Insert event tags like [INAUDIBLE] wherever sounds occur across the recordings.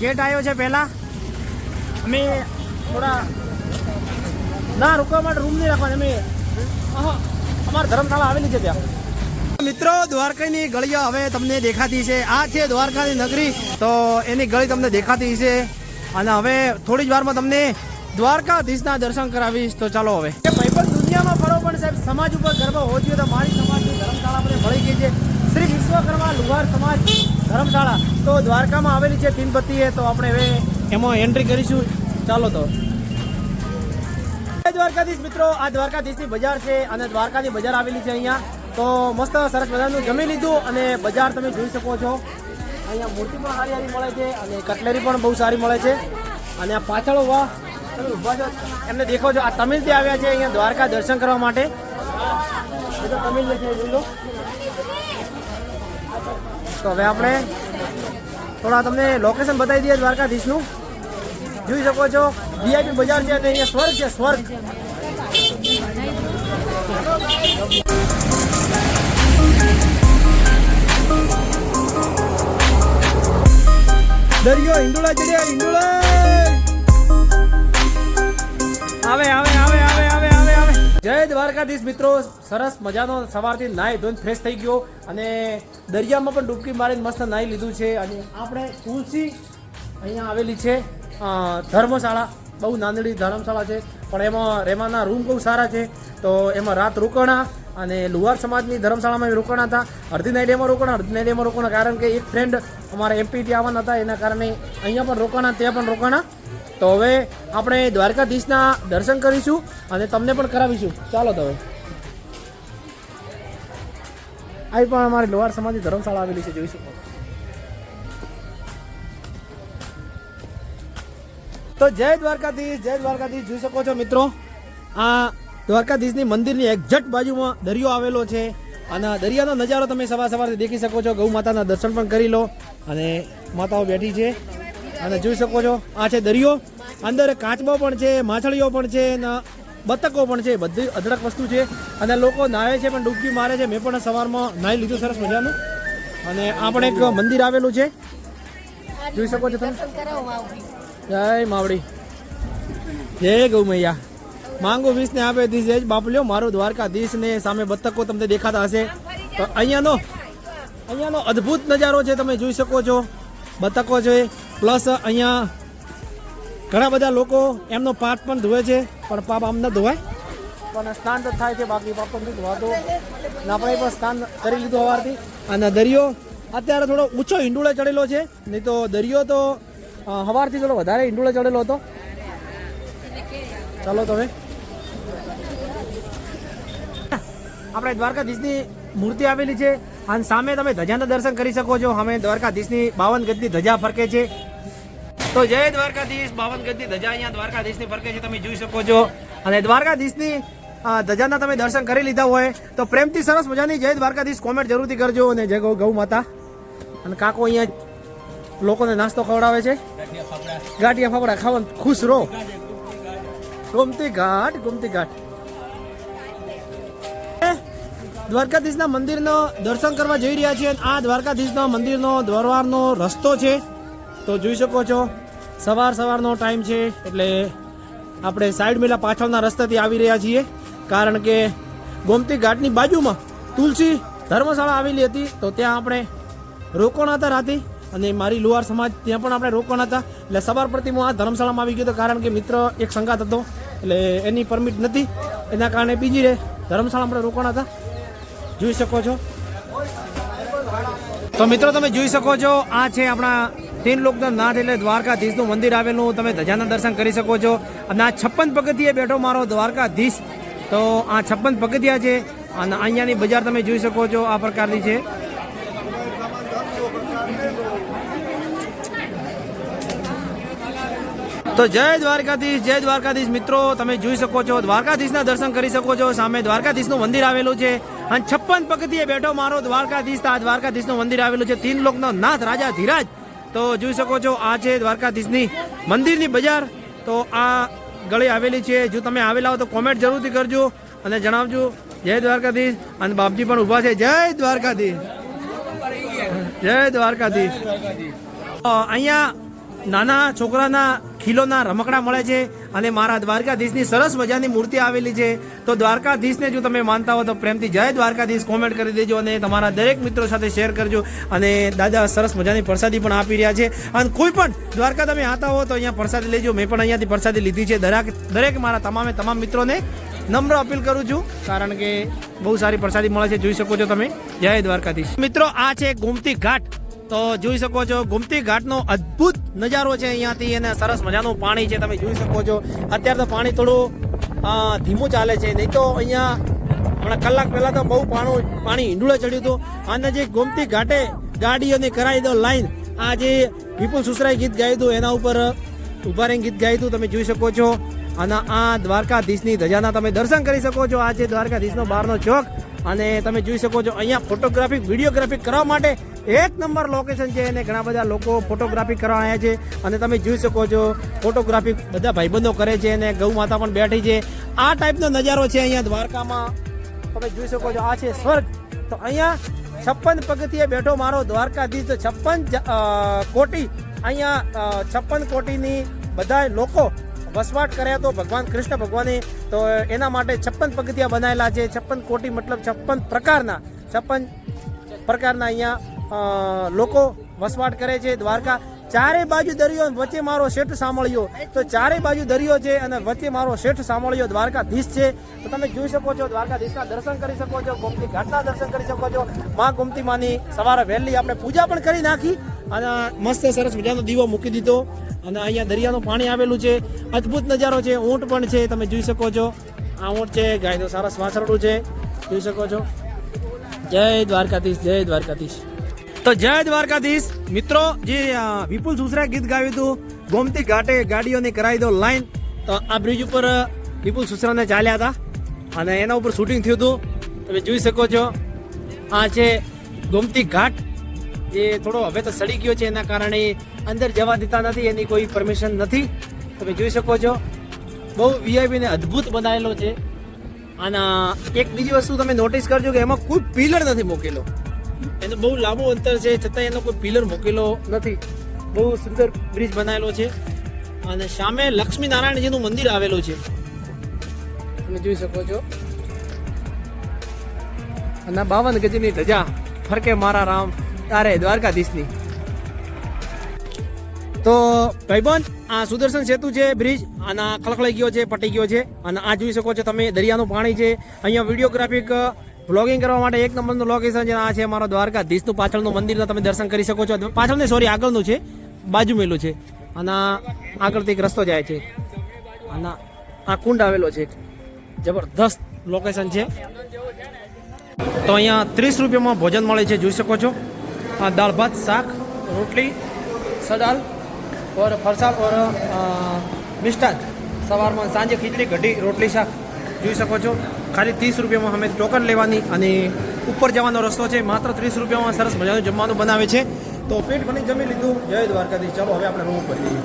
Gate આવ્યો છે પહેલા. અમે થોડા ના રૂકવા માટે રૂમ નહીં રાખવાના અમે અમારી ધર્મશાળા આવેલી છે ત્યાં. મિત્રો દ્વારકાની ગળીઓ હવે તમને દેખાતી છે. આ છે દ્વારકાની નગરી તો એની ગળી તમને દેખાતી છે. અને હવે થોડી જ વારમાં તમને દ્વારકાધીશના દર્શન કરાવીશ. તો ચાલો હવે. ભાઈ પણ દુનિયામાં ફરો પણ સાહેબ સમાજ ઉપર ગર્વ હોવો જોઈએ તો મારી સમાજની ધર્મશાળા મને મળી ગઈ છે. વિશ્વકર્મા લુહાર સમાજ ધર્મશાળા. તો દ્વારકામાં આવેલી છે તીનપત્તીએ તો આપણે હવે એમાં એન્ટ્રી કરીશું. ચાલો તો. દ્વારકાધીશ મિત્રો. આ દ્વારકાધીશની બજાર છે અને દ્વારકાની બજાર આવેલી છે અહીંયા. તો મસ્ત સરસ મજાનું જમી લીધું અને બજાર તમે જોઈ શકો છો. અહીંયા મૂર્તિ પણ સારી સારી મળે છે અને કટલેરી પણ બહુ સારી મળે છે. અને આ પાછળ વાહ તમે ઊભા છો. એમને દેખો છો. આ તમિલથી આવ્યા છે અહીંયા દ્વારકા દર્શન કરવા માટે. એ તો તમિલ છે, જોઈ લો. તો હવે આપણે થોડા તમને લોકેશન બતાવી દઈએ દ્વારકાધીશનું. જોઈ શકો છો વીઆઈપી બજાર છે અને અહીંયા સ્વર્ગ છે, સ્વર્ગ. દરિયો હિંડોળા ચડ્યા, હિંડોળા! આવે આવે આવે જય દ્વારકાધીશ મિત્રો. સરસ મજાનો સવારથી નાહી ધોઈને ફ્રેશ થઈ ગયો અને દરિયામાં પણ ડૂબકી મારીને મસ્ત નાહી લીધું છે અને આપણે તુલસી અહીંયા આવેલી છે. ધર્મશાળા. બહુ નાનડી ધર્મશાળા છે, પણ એમાં રહેવાના રૂમ બહુ સારા છે. તો એમાં રાત રોકાણા અને લુહાર સમાજની ધર્મશાળામાં રોકાણા હતા. અડધી નાઇટ એમાં રોકાણા, અડધી નાઇટ એમાં રોકાણા. કારણ કે એક ફ્રેન્ડ અમારા એમપીથી આવવાના હતા, એના કારણે અહીંયા પણ રોકાણા, ત્યાં પણ રોકાણા. તો હવે આપણે દ્વારકાધીશના દર્શન કરીશું અને તમને પણ કરાવીશું. ચાલો તો હવે. આવી પણ અમારી લોહાર સમાજની ધર્મશાળા આવેલી છે, જોઈ શકો. તો જય દ્વારકાધીશ જય દ્વારકાધીશ, જોઈ શકો છો મિત્રો. આ દ્વારકાધીશની મંદિરની એક્ઝેક્ટ બાજુમાં દરિયો આવેલો છે અને દરિયાનો નજારો તમે સવાર સવારથી દેખી શકો છો. ગૌ માતાના દર્શન પણ કરી લો અને માતાઓ બેઠી છે. અને જોઈ શકો છો આ છે દરિયો. અંદર કાચબો પણ છે માછલીઓ પણ છે અને બતકો પણ છે બધી અઢળક વસ્તુ છે. અને લોકો નાહે છે પણ ડૂબકી મારે છે. મેં પણ સવારમાં નાહી લીધું સરસ મજાનું. અને આ પણ એક મંદિર આવેલું છે. જોઈ શકો છો તમે. જય માવડી. જય ગૌ મૈયા માંગો વીસ ને આપે દીસ જ બાપલ્યો મારો દ્વારકાધીશ ને સામે બતકો તમને દેખાતા હશે. તો અહીંયાનો અહીંયાનો અદ્ભુત નજારો છે તમે જોઈ શકો છો. બતકો છે. પ્લસ અહીંયા ઘણા બધા લોકો એમનો પાપ પણ ધોવે છે પણ પાપ આમ ન ધોવાય. પણ સ્નાન તો થાય છે બાકી પાપ નથી ધોવાતો. ને આપણે પણ સ્નાન કરી લીધું સવારથી. અને દરિયો અત્યારે થોડો ઊંચો હિંડોળે ચડેલો છે નહીં તો દરિયો તો સવારથી થોડો વધારે હિંડુળે ચડેલો હતો. ચાલો તમે. આપણે દ્વારકાધીશની મૂર્તિ આવેલી છે. અને સામે તમે ધજાના દર્શન કરી શકો છો. સામે દ્વારકાધીશની બાવન ગજની ધજા ફરકે છે. તો જય દ્વારકાધીશ. બાવન ગજની ધજા અહીંયા દ્વારકાધીશની ફરકે છે. તમે જોઈ શકો છો. અને દ્વારકાધીશની ધજાના તમે દર્શન કરી લીધા હોય તો પ્રેમથી સરસ મજાની જય દ્વારકાધીશ કોમેન્ટ જરૂરથી કરજો. અને જય ગૌ ગૌ માતા. અને કાકો અહીંયા લોકોને નાસ્તો ખવડાવે છે. ગાંઠિયા ફાફડા ખાવાનું. ખુશ રહો. ગોમતી ઘાટ ગોમતી ઘાટ. દ્વારકાધીશના મંદિરનો દર્શન કરવા જઈ રહ્યા છીએ આ દ્વારકાધીશના મંદિરનો દ્વારવારનો રસ્તો છે. તો જોઈ શકો છો, સવાર સવારનો ટાઈમ છે એટલે આપણે સાઈડ મેલા પાછળના રસ્તાથી આવી રહ્યા છીએ. કારણ કે ગોમતી ઘાટની બાજુમાં તુલસી ધર્મશાળા આવેલી હતી. તો ત્યાં આપણે રોકણ હતા રાતે. અને મારી લુહાર સમાજ ત્યાં પણ આપણે રોકાણા હતા. એટલે સવાર પરથી હું આ ધર્મશાળામાં આવી ગયો હતો. કારણ કે મિત્ર એક સંગાત હતો. એટલે એની પરમિટ નથી. એના કારણે બીજી રે ધર્મશાળા આપણે રોકાણા હતા. જોઈ શકો છો? તો મિત્રો, તમે જોઈ શકો છો, આ છે આપણા તીન લોકના નાથ એટલે દ્વારકાધીશનું મંદિર આવેલું. તમે ધજાના દર્શન કરી શકો છો. અને આ છપ્પન પગથિયે બેઠો મારો દ્વારકાધીશ. તો આ છપ્પન પગથિયા છે. અને અહીંયાની બજાર તમે જોઈ શકો છો, આ પ્રકારની છે. તો જય દ્વારકાધીશ જય દ્વારકાધીશ. મિત્રો, તમે જોઈ શકો છો, દ્વારકાધીશના દર્શન કરી શકો છો. સામે દ્વારકાધીશનું મંદિર આવેલું છે. અને છપ્પન પગથીએ બેઠો મારો દ્વારકાધીશ આ દ્વારકાધીશનું મંદિર આવેલું છે. તીન લોકનો નાથ, રાજા ધીરાજ. તો જોઈ શકો છો, આ છે દ્વારકાધીશની મંદિરની બજાર. તો આ ગળી આવેલી છે. જો તમે આવેલા હો તો કોમેન્ટ જરૂરથી કરજો અને જણાવજો. જય દ્વારકાધીશ. અને બાપજી પણ ઊભા છે. જય દ્વારકાધીશ. જય દ્વારકાધીશ. અહીંયા નાના છોકરાના ખીલોના રમકડા મળે છે અને મારા દ્વારકાધીશની સરસ મજાની મૂર્તિ આવેલી છે. તો દ્વારકાધીશને જો તમે માનતા હો તો પ્રેમથી જય દ્વારકાધીશ કોમેન્ટ કરી દેજો અને તમારા દરેક મિત્રો સાથે શેર કરજો. અને દાદા સરસ મજાની પ્રસાદી પણ આપી રહ્યા છે. અને કોઈ પણ દ્વારકા તમે આવતા હો તો અહીંયા પ્રસાદી લેજો. મેં પણ અહીંયાથી પ્રસાદી લીધી છે. દરેક દરેક મારા તમામે તમામ મિત્રોને નમ્ર અપીલ કરું છું. કારણ કે બહુ સારી પ્રસાદી મળે છે. જોઈ શકો છો તમે. જય દ્વારકાધીશ. મિત્રો, આ છે ગોમતી ઘાટ. તો જોઈ શકો છો, ગોમતી ઘાટનો અદ્ભુત નજારો છે અહીંયાથી અને સરસ મજાનું પાણી છે, તમે જોઈ શકો છો. અત્યારે તો પાણી થોડું ધીમું ચાલે છે, નહીં તો અહીંયા હમણાં કલાક પહેલા તો બહુ પાણી પાણી હિંડુળે ચડ્યું હતું. અને જે ગોમતી ઘાટે ગાડીઓની કરાવી દો લાઈન. આ જે વિપુલ સુસરાએ ગીત ગાયું હતું, એના ઉપર ઊભા રહીને ગીત ગાયું હતું, તમે જોઈ શકો છો. અને આ દ્વારકાધીશની ધજાના તમે દર્શન કરી શકો છો. આ જે દ્વારકાધીશનો બહારનો ચોક અને તમે જોઈ શકો છો, અહીંયા ફોટોગ્રાફી વિડીયોગ્રાફી કરવા માટે એક નંબર લોકેશન છે અને ઘણા બધા લોકો ફોટોગ્રાફી કરવા આવ્યા છે. અને તમે જોઈ શકો છો ફોટોગ્રાફી બધા ભાઈબંધો કરે છે અને ગૌ માતા પણ બેઠી છે. આ ટાઈપનો નજારો છે અહીંયા દ્વારકામાં. તમે જોઈ શકો છો, આ છે સ્વર્ગ. તો અહીંયા છપ્પન પગથિયે બેઠો મારો દ્વારકાધીશ, છપ્પન કોટી. અહીંયા છપ્પન કોટીની બધા લોકો વસવાટ કર્યા તો ભગવાન કૃષ્ણ ભગવાને, તો એના માટે છપ્પન પગથિયા બનાવેલા છે, છપ્પન કોટી મતલબ છપ્પન પ્રકારના છપ્પન પ્રકારના અહીંયા લોકો વસવાટ કરે છે, દ્વારકા. ચારે બાજુ દરિયો વચ્ચે મારો શેઠ સાંભળ્યો. તો ચારે બાજુ દરિયો છે અને વચ્ચે મારો શેઠ સાંભળ્યો, દ્વારકાધીશ છે. તો તમે જોઈ શકો છો, દ્વારકાધીશના દર્શન કરી શકો છો, ગોમતી ઘાટના દર્શન કરી શકો છો. મા ગોમતી માની સવારે વહેલી આપણે પૂજા પણ કરી નાખી. અને મસ્ત સરસ મજાનો દીવો મૂકી દીધો. અને અહીંયા દરિયાનું પાણી આવેલું છે. અદ્ભુત નજારો છે. ઊંટ પણ છે. તમે જોઈ શકો છો. આ ઊંટ છે. ગાયનું સરસ વાછરડું છે. જોઈ શકો છો. જય દ્વારકાધીશ જય દ્વારકાધીશ. તો જય દ્વારકાધીશ. મિત્રો, જે વિપુલ સુસરા ગીત ગાયું હતું, ગોમતી ઘાટે ગાડીઓની કરાવી દો લાઈન. તો આ બ્રિજ ઉપર વિપુલ સુસરાને ચાલ્યા હતા. અને એના ઉપર શૂટિંગ થયું હતું. તમે જોઈ શકો છો. આ છે ગોમતી ઘાટ. જે થોડો હવે તો સડી ગયો છે એના કારણે અંદર જવા દેતા નથી, એની કોઈ પરમિશન નથી. તમે જોઈ શકો છો. બહુ વીઆઈપી ને અદ્ભુત બનાવેલો છે. અને એક બીજી વસ્તુ તમે નોટિસ કરજો કે એમાં કોઈ પિલર નથી મૂકેલો. એનો બહુ લાંબો અંતર છે, છતાં એનો કોઈ પિલર મૂકેલો નથી. બહુ સુંદર બ્રિજ બનાવેલો છે. અને સામે લક્ષ્મી નારાયણજીનું મંદિર આવેલું છે. તમે જોઈ શકો છો. અને બાવન ગજની ધજા. ફરકે મારા રામ. તારે દ્વારકાધીશની. તો ભાઈબંધ, આ સુદર્શન સેતુ છે, બ્રિજ, અને આ ખળખળાઈ ગયો છે, પટી ગયો છે, અને આ જોઈ શકો છો તમે, દરિયાનું પાણી છે. અહીંયા વિડીયોગ્રાફિક બ્લોગિંગ કરવા માટે એક નંબરનું લોકેશન છે આ છે મારો દ્વારકાધીશનું પાછળનું મંદિર તમે દર્શન કરી શકો છો. પાછળને સોરી આગળનું છે બાજુ મેલું છે. અને આગળથી એક રસ્તો જાય છે. અને આ કુંડ આવેલો છે. જબરદસ્ત લોકેશન છે. તો અહીંયા ત્રીસ રૂપિયામાં ભોજન મળે છે, જોઈ શકો છો. આ દાળ, ભાત, શાક, રોટલી, સડાલ ઓર ફરસાણ ઓર મિષ્ટાન. સવારમાં સાંજે ખીચડી, કઢી, રોટલી, શાક. જોઈ શકો છો, ખાલી ત્રીસ રૂપિયામાં અમે ટોકન લેવાની અને ઉપર જવાનો રસ્તો છે. માત્ર ત્રીસ રૂપિયામાં સરસ મજાનું જમવાનું બનાવે છે. તો પેટ ભરી જમી લીધું. જય દ્વારકાધીશ. ચાલો, હવે આપણે રૂમ ઉપર જઈએ.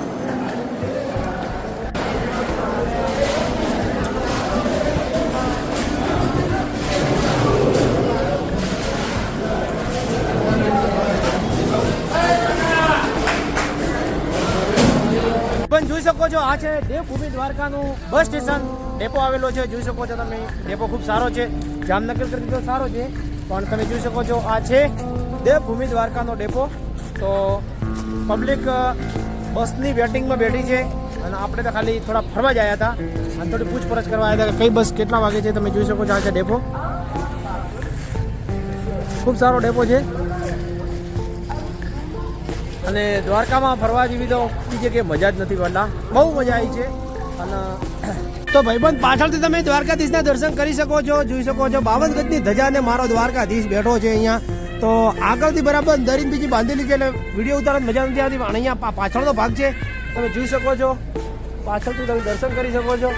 છો આ છે દેવભૂમિ દ્વારકાનું બસ સ્ટેશન. ડેપો આવેલો છે, જોઈ શકો છો તમે. ડેપો ખૂબ સારો છે. જામનગર કરતી તો સારો છે. પણ તમે જોઈ શકો છો, આ છે દેવભૂમિ દ્વારકાનો ડેપો. તો પબ્લિક બસની વેટિંગમાં બેઠી છે. અને આપણે તો ખાલી થોડા ફરવા જ આવ્યા હતા. અને થોડી પૂછપરછ કરવા આવ્યા હતા કે કઈ બસ કેટલા વાગે છે, તમે જોઈ શકો છો આ છે ડેપો. ખૂબ સારો ડેપો છે. અને દ્વારકામાં ફરવા જેવી તો બીજી જગ્યાએ મજા જ નથી પડતા. બહુ મજા આવી છે. અને [COUGHS] તો ભાઈબંધ, પાછળથી તમે દ્વારકાધીશના દર્શન કરી શકો છો, જોઈ શકો છો. બાવન ગજની ધજાને મારો દ્વારકાધીશ બેઠો છે અહીંયા. તો આગળથી બરાબર દરીન બીજી બાંધેલી છે એટલે વીડિયો ઉતારવાની મજા નથી આવતી, પણ અહીંયા પાછળનો ભાગ છે. તમે જોઈ શકો છો. પાછળથી તમે દર્શન કરી શકો છો.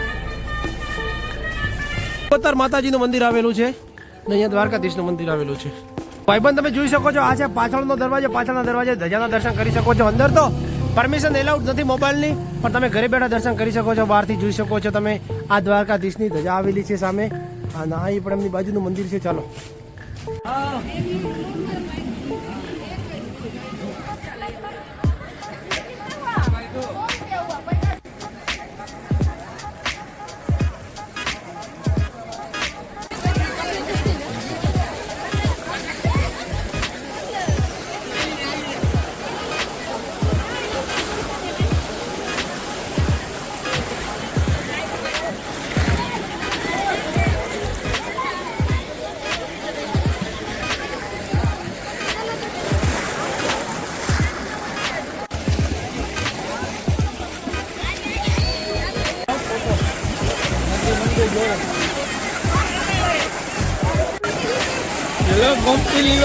કોતર માતાજીનું મંદિર આવેલું છે ને અહીંયા દ્વારકાધીશનું મંદિર આવેલું છે. ભાઈબંધ તમે જોઈ શકો છો, આ છે પાછળનો દરવાજો, પાછળના દરવાજે ધજાના દર્શન કરી શકો છો. અંદર તો પરમિશન એલાઉડ નથી મોબાઈલની, પણ તમે ઘરે બેઠા દર્શન કરી શકો છો, બહારથી જોઈ શકો છો તમે. આ દ્વારકાધીશની ધજા આવેલી છે સામે. આ ના એ પણ એમની બાજુનું મંદિર છે, ચાલો.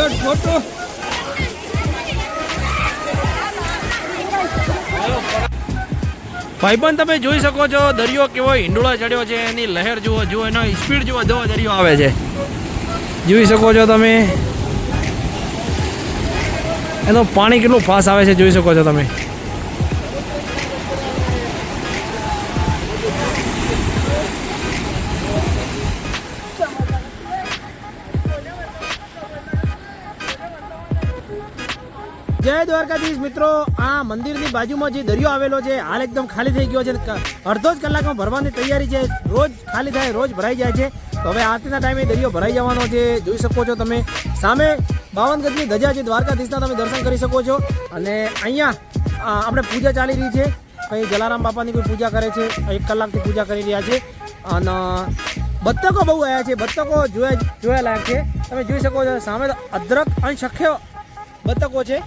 ડિલિવર્ડ ફોટો ભાઈબંધ, તમે જોઈ શકો છો, દરિયો કેવો હિંડોળા ચડ્યો છે, એની લહેર જુઓ જુઓ, એનો સ્પીડ જુઓ જુઓ દરિયો આવે છે. જોઈ શકો છો તમે. એનું પાણી કેટલું ફાસ્ટ આવે છે, જોઈ શકો છો તમે. દ્વારકાધીશ મિત્રો, આ મંદિરની બાજુમાં જે દરિયો આવેલો છે, હાલ એકદમ ખાલી થઈ ગયો છે. અડધો જ કલાકમાં ભરવાની તૈયારી છે. રોજ ખાલી થાય, રોજ ભરાઈ જાય છે. તો હવે આરતીના ટાઈમે દરિયો ભરાઈ જવાનો છે, જોઈ શકો છો તમે. સામે બાવન ગજની ધજા છે, દ્વારકાધીશના તમે દર્શન કરી શકો છો. અને અહીંયા આપણે પૂજા ચાલી રહી છે. અહીં જલારામ બાપાની કોઈ પૂજા કરે છે. એક કલાકથી પૂજા કરી રહ્યા છે. અને, બતકો બહુ આવ્યા છે. બતકો જોયા જોયા લાયક છે. તમે જોઈ શકો છો, સામે અદરક અને શખ્ય બતકો છે.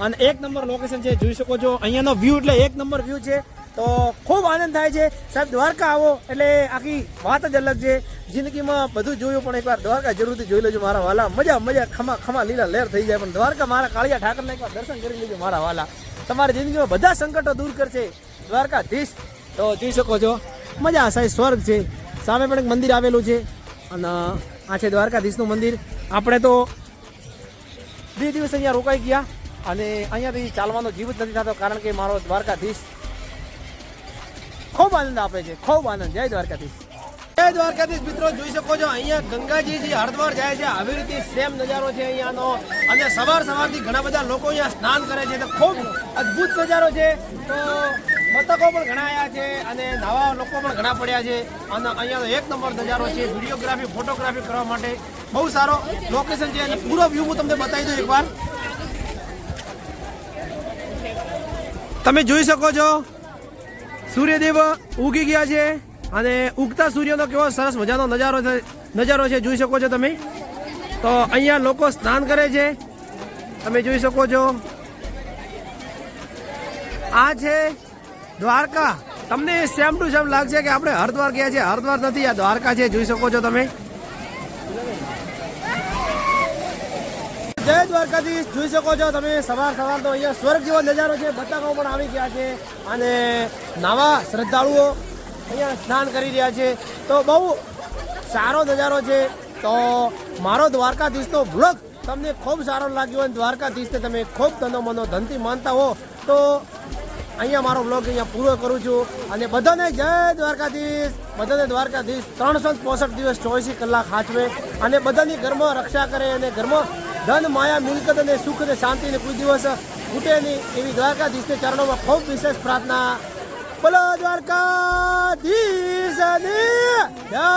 અને એક નંબર લોકેશન છે, જોઈ શકો છો. અહીંયાનો વ્યૂ એટલે એક નંબર વ્યૂ છે. તો ખૂબ આનંદ થાય છે. સાહેબ, દ્વારકા આવો, એટલે આખી વાત જ અલગ છે. જિંદગીમાં બધું જોયું, પણ એકવાર દ્વારકા જરૂરથી જોઈ લેજો મારા વાલા. મજા મજા, ખમા ખમા, લીલા લહેર થઈ જાય. પણ દ્વારકા મારા કાળિયા ઠાકરને એકવાર દર્શન કરી લેજો મારા વાલા. તમારી જિંદગીમાં બધા સંકટો દૂર કરશે. દ્વારકાધીશ તો જોઈ શકો છો. મજા સાહેબ, સ્વર્ગ છે. સામે પણ એક મંદિર આવેલું છે. અને આ છે દ્વારકાધીશનું મંદિર. આપણે તો બે દિવસ અહીંયા રોકાઈ ગયા. અને અહીંયાથી ચાલવાનો જીવ જ નથી થતો, કારણ કે મારો દ્વારકાધીશ ખૂબ આનંદ આપે છે, ખૂબ આનંદ. જય દ્વારકાધીશ. જય દ્વારકાધીશ મિત્રો, જોઈ શકો છો, અહીંયા ગંગાજી જે હરિદ્વાર જાય છે, આવી રીતે સેમ નજારો છે અહીંયાનો. અને સવાર સવારથી ઘણા બધા લોકો અહીંયા સ્નાન કરે છે તો ખૂબ અદ્ભુત નજારો છે. તો મતકો પણ ઘણા આવ્યા છે, અને નવા લોકો પણ ઘણા પડ્યા છે. અને અહીંયાનો એક નંબર નજારો છે, વિડીયોગ્રાફી, ફોટોગ્રાફી કરવા માટે બહુ સારો લોકેશન છે. અને પૂરો વ્યૂ હું તમને બતાવી દઉં એકવાર. તમે જોઈ શકો છો. સૂર્યદેવ ઉગી ગયા છે અને ઉગતા સૂર્યનો કેવો સરસ મજાનો નજારો નજારો છે, જોઈ શકો છો તમે. તો અહીંયા લોકો સ્નાન કરે છે. તમે જોઈ શકો છો. આ છે દ્વારકા. તમને સેમ ટુ સેમ લાગશે કે આપણે હરદ્વાર ગયા છે હરદ્વાર નથી, આ દ્વારકા છે. જોઈ શકો છો તમે. જય દ્વારકાધીશ. જોઈ શકો છો તમે, સવાર સવાર તો અહીંયા સ્વર્ગ જેવો નજારો છે. બતકો પણ આવી ગયા છે. અને નવા શ્રદ્ધાળુઓ અહીંયા સ્નાન કરી રહ્યા છે. તો બહુ સારો નજારો છે. તો મારો દ્વારકાધીશનો વ્લોગ તમને ખૂબ સારો લાગ્યો અને દ્વારકાધીશને તમે ખૂબ ધનો મનો ધનથી માનતા હો, તો અહીંયા મારો બ્લોગ અહીંયા પૂરો કરું છું. અને બધાને જય દ્વારકાધીશ. બધાને દ્વારકાધીશ ત્રણસો પોસઠ દિવસ ચોવીસ કલાક હાચવે. અને બધાની ઘરમાં રક્ષા કરે અને ઘરમાં ધન, માયા, મિલકત અને સુખ અને શાંતિને કોઈ દિવસ ખૂટે નહીં એવી દ્વારકાધીશને ચરણોમાં ખૂબ વિશેષ પ્રાર્થના. બોલો દ્વારકાધીશ જય!